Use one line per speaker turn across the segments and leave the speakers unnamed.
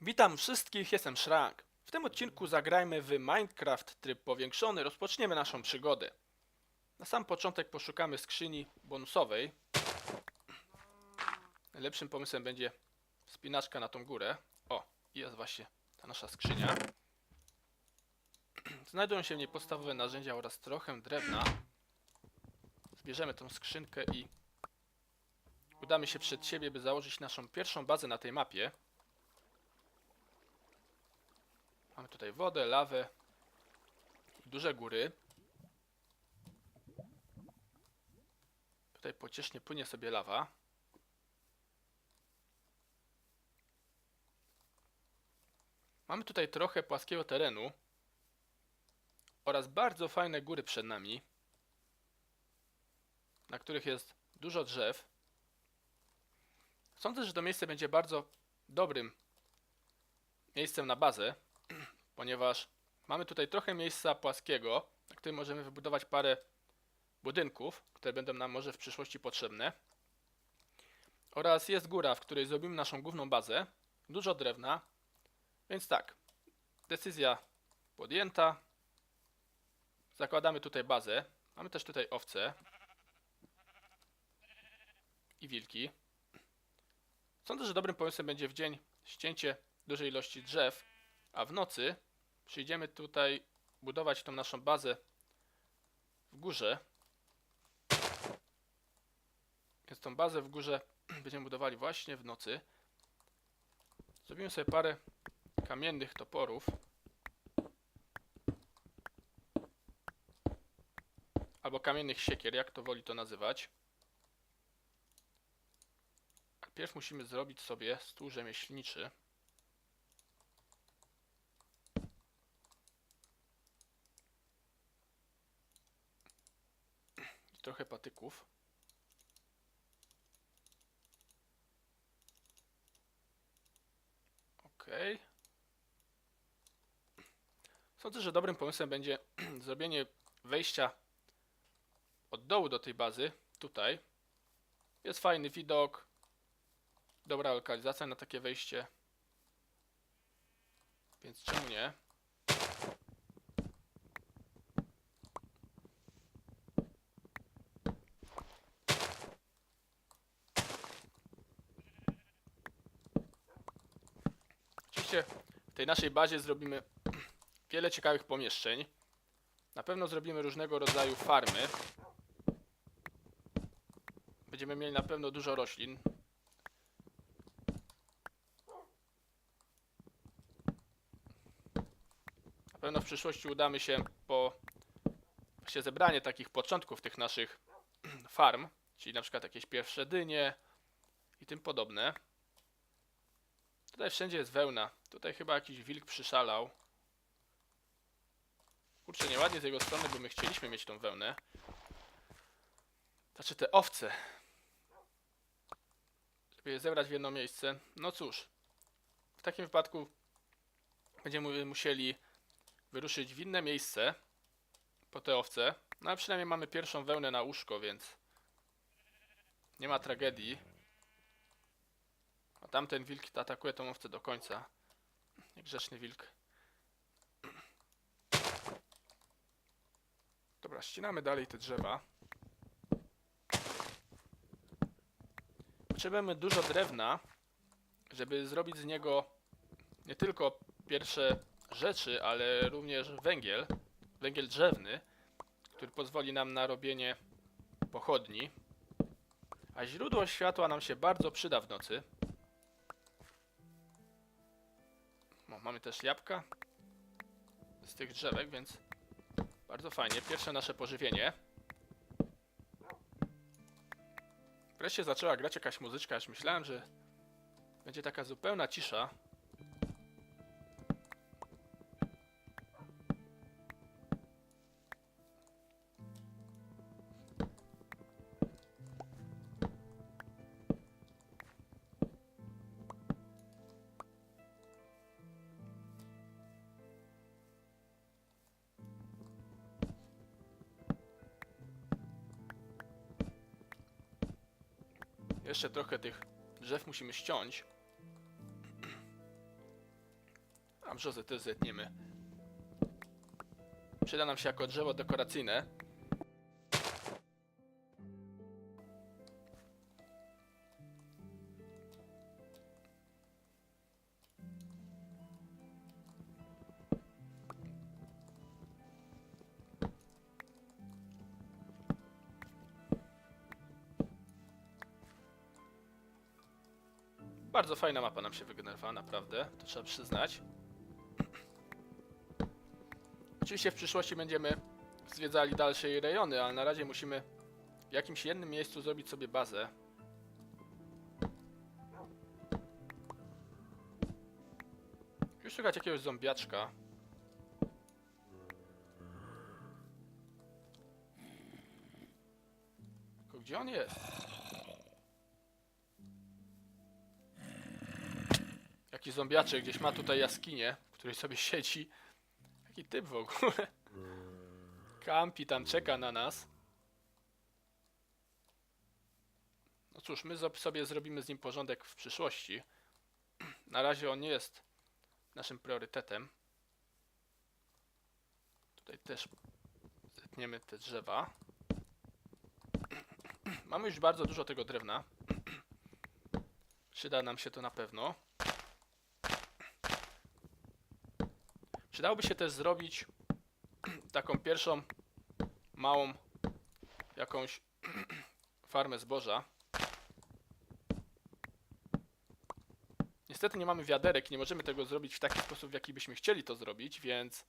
Witam wszystkich, jestem Shrank. W tym odcinku zagrajmy w Minecraft tryb powiększony, rozpoczniemy naszą przygodę. Na sam początek poszukamy skrzyni bonusowej. Najlepszym pomysłem będzie spinaczka na tą górę. O, jest właśnie ta nasza skrzynia. Znajdują się w niej podstawowe narzędzia oraz trochę drewna. Zbierzemy tą skrzynkę i udamy się przed siebie, by założyć naszą pierwszą bazę na tej mapie. Mamy tutaj wodę, lawę duże góry. Tutaj pociesznie płynie sobie lawa. Mamy tutaj trochę płaskiego terenu oraz bardzo fajne góry przed nami, na których jest dużo drzew. Sądzę, że to miejsce będzie bardzo dobrym miejscem na bazę, ponieważ mamy tutaj trochę miejsca płaskiego, na którym możemy wybudować parę budynków, które będą nam może w przyszłości potrzebne. Oraz jest góra, w której zrobimy naszą główną bazę. Dużo drewna. Więc tak, decyzja podjęta. Zakładamy tutaj bazę. Mamy też tutaj owce i wilki. Sądzę, że dobrym pomysłem będzie w dzień ścięcie dużej ilości drzew, a w nocy przyjdziemy tutaj budować tą naszą bazę w górze. Więc tą bazę w górze będziemy budowali właśnie w nocy. Zrobimy sobie parę kamiennych toporów. Albo kamiennych siekier, jak to woli to nazywać. Najpierw musimy zrobić sobie stół rzemieślniczy. I trochę patyków. Okej. Sądzę, że dobrym pomysłem będzie zrobienie wejścia od dołu do tej bazy, tutaj. Jest fajny widok, dobra lokalizacja na takie wejście. Więc czemu nie? Oczywiście w tej naszej bazie zrobimy wiele ciekawych pomieszczeń. Na pewno zrobimy różnego rodzaju farmy. Będziemy mieli na pewno dużo roślin. Na pewno w przyszłości udamy się po właśnie zebranie takich początków tych naszych farm, czyli na przykład jakieś pierwsze dynie i tym podobne. Tutaj wszędzie jest wełna. Tutaj chyba jakiś wilk przyszalał. Kurczę, nieładnie z jego strony, bo my chcieliśmy mieć tą wełnę. Znaczy te owce. Żeby je zebrać w jedno miejsce. No cóż. W takim wypadku będziemy musieli wyruszyć w inne miejsce po te owce. No ale przynajmniej mamy pierwszą wełnę na łóżko, więc nie ma tragedii. A tamten wilk atakuje tą owcę do końca. Niegrzeczny wilk. Dobra, ścinamy dalej te drzewa. Potrzebujemy dużo drewna, żeby zrobić z niego nie tylko pierwsze rzeczy, ale również węgiel, węgiel drzewny, który pozwoli nam na robienie pochodni. A źródło światła nam się bardzo przyda w nocy. Mamy też jabłka z tych drzewek, więc bardzo fajnie. Pierwsze nasze pożywienie. Wreszcie zaczęła grać jakaś muzyczka, aż myślałem, że będzie taka zupełna cisza. Jeszcze trochę tych drzew musimy ściąć. brzozę też zetniemy. Przyda nam się jako drzewo dekoracyjne. Bardzo fajna mapa nam się wygenerowała, naprawdę, to trzeba przyznać. Oczywiście w przyszłości będziemy zwiedzali dalsze jej rejony, ale na razie musimy w jakimś jednym miejscu zrobić sobie bazę. Już szukać jakiegoś zombiaczka. Tylko gdzie on jest? Jaki zombiaczek gdzieś ma tutaj jaskinię, w której sobie siedzi. Jaki typ w ogóle. Kampi tam czeka na nas. No cóż, my sobie zrobimy z nim porządek w przyszłości. Na razie on nie jest naszym priorytetem. Tutaj też zetniemy te drzewa. Mamy już bardzo dużo tego drewna. Przyda nam się to na pewno. Przydałoby się też zrobić taką pierwszą małą jakąś farmę zboża. Niestety nie mamy wiaderek, nie możemy tego zrobić w taki sposób, w jaki byśmy chcieli to zrobić, więc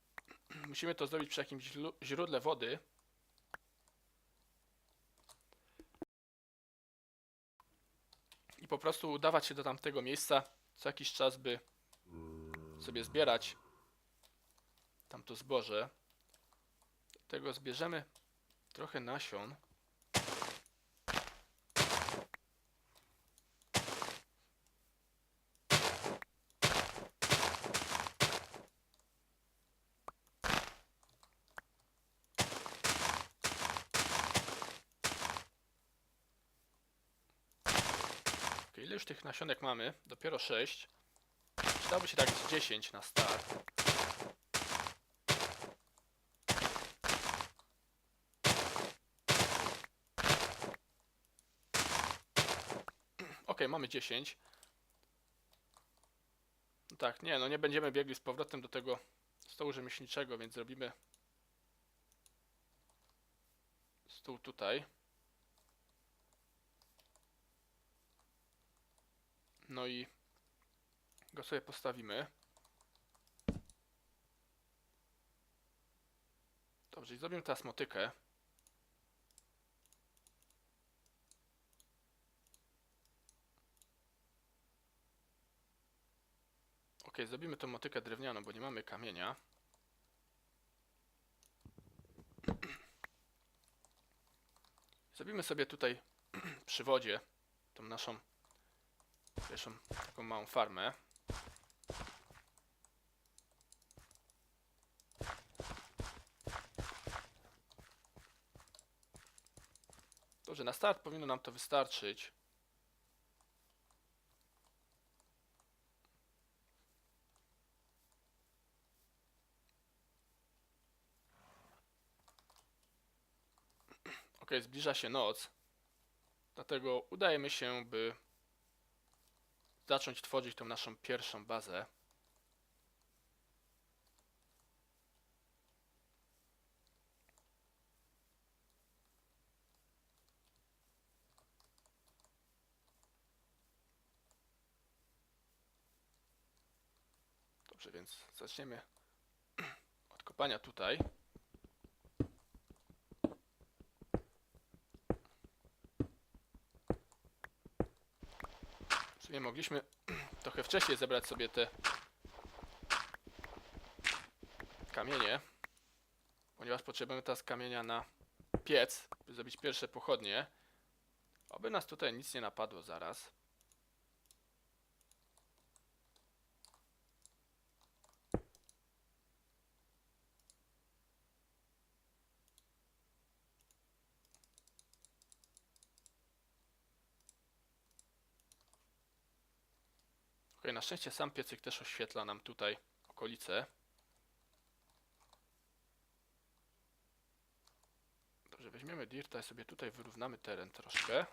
musimy to zrobić przy jakimś źródle wody. I po prostu udawać się do tamtego miejsca co jakiś czas, by sobie zbierać tamto zboże. Do tego zbierzemy trochę nasion. Ile już tych nasionek mamy? Dopiero 6. Przydałoby się tak z 10 na start. Ok, mamy 10. No tak, nie, no nie będziemy biegli z powrotem do tego stołu rzemieślniczego, więc zrobimy stół tutaj. No i go sobie postawimy. Dobrze, i zrobimy teraz motykę. Zrobimy tą motykę drewnianą, bo nie mamy kamienia. Zrobimy sobie tutaj przy wodzie tą naszą pierwszą taką małą farmę. Dobrze, na start powinno nam to wystarczyć. Ok, zbliża się noc. Dlatego udajemy się, by zacząć tworzyć tą naszą pierwszą bazę. Dobrze, więc zaczniemy od kopania tutaj. Sumie mogliśmy trochę wcześniej zebrać sobie te kamienie, ponieważ potrzebujemy teraz kamienia na piec, by zrobić pierwsze pochodnie. Oby nas tutaj nic nie napadło zaraz. Ok, na szczęście sam piecyk też oświetla nam tutaj okolice. Dobrze, weźmiemy dirta i sobie tutaj wyrównamy teren troszkę.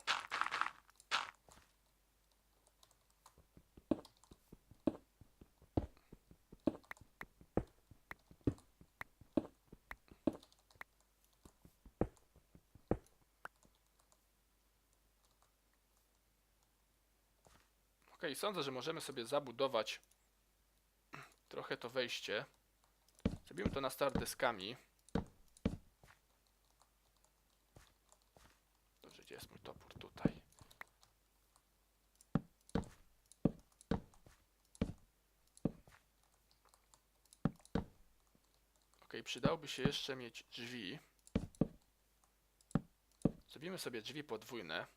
Ok, sądzę, że możemy sobie zabudować trochę to wejście. Zrobimy to na start deskami. Dobrze, gdzie jest mój topór? Tutaj. Ok, przydałoby się jeszcze mieć drzwi. Zrobimy sobie drzwi podwójne.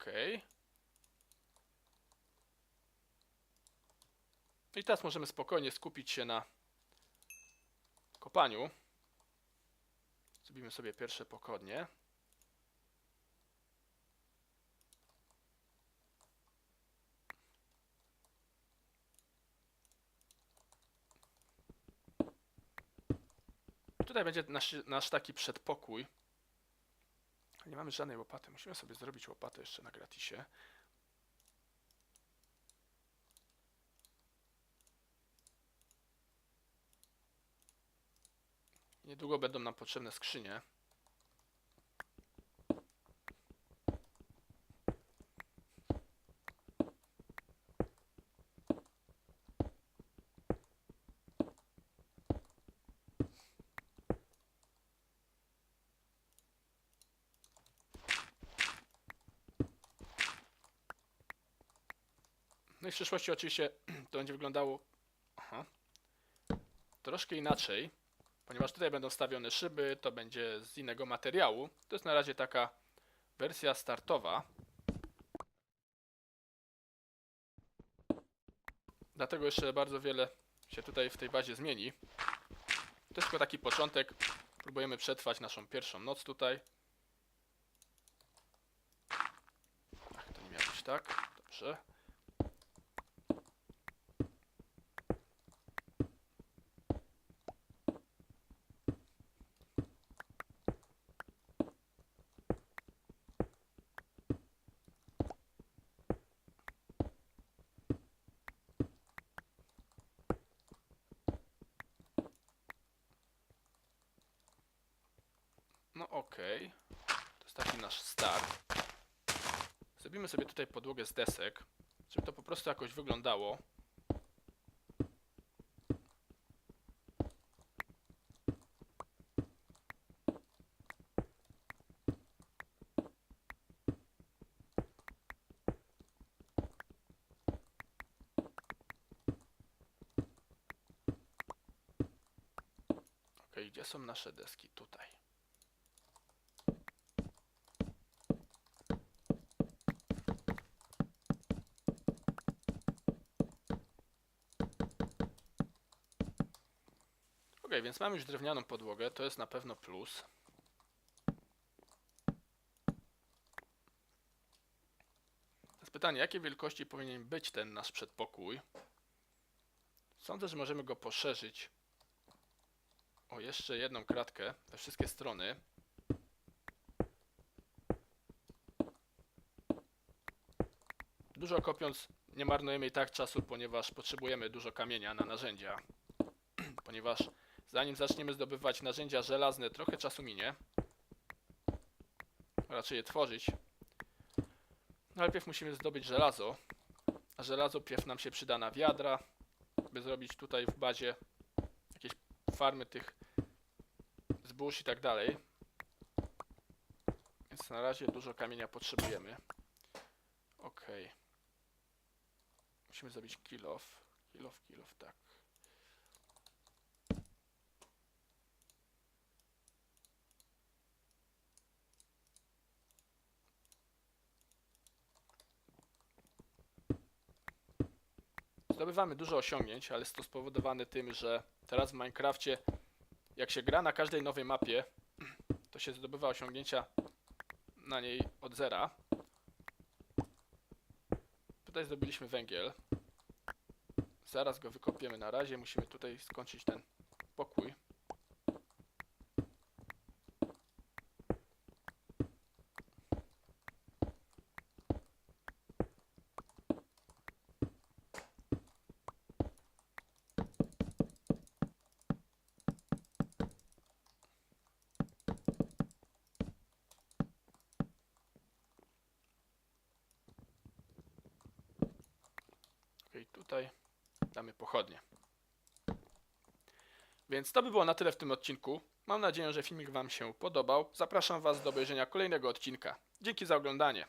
Okej. No I teraz możemy spokojnie skupić się na kopaniu. Zrobimy sobie pierwsze pochodnie. Tutaj będzie nasz, nasz taki przedpokój. Nie mamy żadnej łopaty. Musimy sobie zrobić łopatę jeszcze na gratisie. Niedługo będą nam potrzebne skrzynie. W przyszłości oczywiście to będzie wyglądało aha, troszkę inaczej, ponieważ tutaj będą stawione szyby, to będzie z innego materiału. To jest na razie taka wersja startowa. Dlatego jeszcze bardzo wiele się tutaj w tej bazie zmieni. To jest tylko taki początek. Próbujemy przetrwać naszą pierwszą noc tutaj. Ach, to nie miało być tak. Dobrze. Okej. To jest taki nasz start. Zrobimy sobie tutaj podłogę z desek, żeby to po prostu jakoś wyglądało. Gdzie są nasze deski? Tutaj. Ok, więc mamy już drewnianą podłogę, to jest na pewno plus. Teraz pytanie, jakiej wielkości powinien być ten nasz przedpokój? Sądzę, że możemy go poszerzyć o jeszcze jedną kratkę we wszystkie strony. Dużo kopiąc nie marnujemy i tak czasu, ponieważ potrzebujemy dużo kamienia na narzędzia. ponieważ zanim zaczniemy zdobywać narzędzia żelazne, trochę czasu minie. Raczej je tworzyć. Najpierw musimy zdobyć żelazo. A żelazo pierw nam się przyda na wiadra, by zrobić tutaj w bazie jakieś farmy tych zbóż i tak dalej. Więc na razie dużo kamienia potrzebujemy. Ok. Musimy zrobić kill off. Kill off, kill off, tak. Zdobywamy dużo osiągnięć, ale jest to spowodowane tym, że teraz w Minecrafcie jak się gra na każdej nowej mapie, to się zdobywa osiągnięcia na niej od zera. Tutaj zdobyliśmy węgiel. Zaraz go wykopiemy. Na razie musimy tutaj skończyć ten pokój. Okej, tutaj damy pochodnie. Więc to by było na tyle w tym odcinku. Mam nadzieję, że filmik Wam się podobał. Zapraszam Was do obejrzenia kolejnego odcinka. Dzięki za oglądanie.